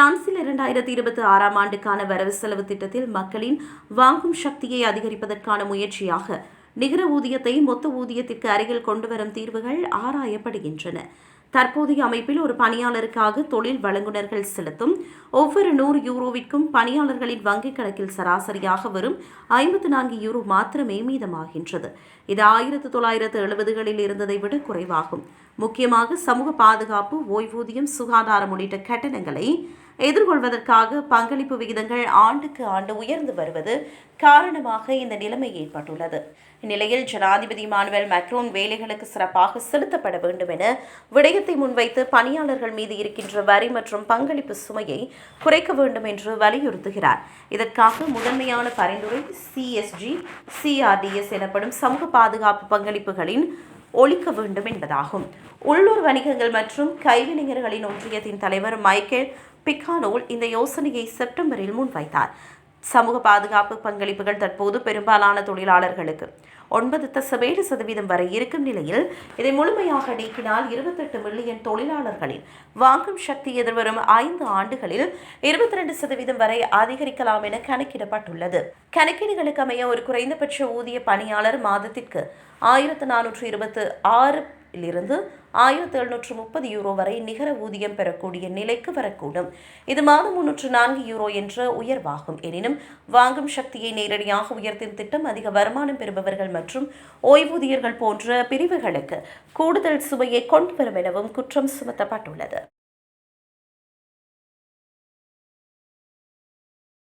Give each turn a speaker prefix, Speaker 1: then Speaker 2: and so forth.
Speaker 1: இரண்டாயிரத்தி இருபத்தி ஆறாம் ஆண்டுக்கான வரவு செலவு திட்டத்தில் மக்களின் வாங்கும் சக்தியை அதிகரிப்பதற்கான முயற்சியாக நிகர ஊதியத்தை மொத்த ஊதியத்திற்கு அருகில் கொண்டுவரும் தீர்வுகள் ஆராயப்படுகின்றன. தற்போதைய அமைப்பில் ஒரு பணியாளருக்காக தொழில் வழங்குனர்கள் செலுத்தும் ஒவ்வொரு நூறு யூரோவிற்கும் பணியாளர்களின் வங்கிக் கணக்கில் சராசரியாக வரும் ஐம்பத்து நான்கு யூரோ மாத்திரமே மீதமாகின்றது. இது ஆயிரத்து தொள்ளாயிரத்து எழுபதுகளில் இருந்ததை விட குறைவாகும். முக்கியமாக சமூக பாதுகாப்பு ஓய்வூதியம் சுகாதாரம் உள்ளிட்ட கட்டணங்களை எதிர்கொள்வதற்காக பங்களிப்பு விகிதங்கள் ஆண்டுக்கு ஆண்டு உயர்ந்து வருவது காரணமாக இந்த நிலைமை ஏற்பட்டுள்ளது. இந்நிலையில் ஜனாதிபதி மானுவல் மேக்ரோன் வேலைகளுக்கு சிறப்பாக செலுத்தப்பட வேண்டும் என விடயத்தை முன்வைத்து பணியாளர்கள் மீது இருக்கின்ற வரி மற்றும் பங்களிப்பு சுமையை குறைக்க வேண்டும் என்று வலியுறுத்துகிறார். இதற்காக முதன்மையான பரிந்துரை சிஎஸ்ஜி சிஆர்டிஎஸ் எனப்படும் சமூக பாதுகாப்பு பங்களிப்புகளின் ஒழிக்க வேண்டும் என்பதாகும். உள்ளூர் வணிகங்கள் மற்றும் கைவினைஞர்களின் ஒன்றியத்தின் தலைவர் மைக்கேல் பிக்கானோல் இந்த யோசனையை செப்டம்பரில் முன்வைத்தார். சமூக பாதுகாப்பு பங்களிப்புகள் தற்போது பெரும்பாலான தொழிலாளர்களுக்கு ஒன்பது தசமேழு சதவீதம் வரை இருக்கும் நிலையில் இதை முழுமையாக நீக்கினால் இருபத்தெட்டு மில்லியன் தொழிலாளர்களின் வாங்கும் சக்தி எதிர்வரும் ஐந்து ஆண்டுகளில் இருபத்தி ரெண்டு சதவீதம் வரை அதிகரிக்கலாம் என கணக்கிடப்பட்டுள்ளது. கணக்கீடுகளுக்கு அமைய ஒரு குறைந்தபட்ச ஊதிய பணியாளர் மாதத்திற்கு ஆயிரத்து நானூற்று இருபத்து ஆறு இருந்து ஆயிரத்தி எழுநூற்று முப்பது யூரோ வரை நிகர ஊதியம் பெறக்கூடிய நிலைக்கு வரக்கூடும். இது மாதம் முன்னூற்று நான்கு யூரோ என்ற உயர்வாகும். எனினும் வாங்கும் சக்தியை நேரடியாக உயர்த்தும் திட்டம் அதிக வருமானம் பெறுபவர்கள் மற்றும் ஓய்வூதியர்கள் போன்ற பிரிவுகளுக்கு கூடுதல் சுமையை கொண்டு வரும் எனவும் குற்றம் சுமத்தப்பட்டுள்ளது.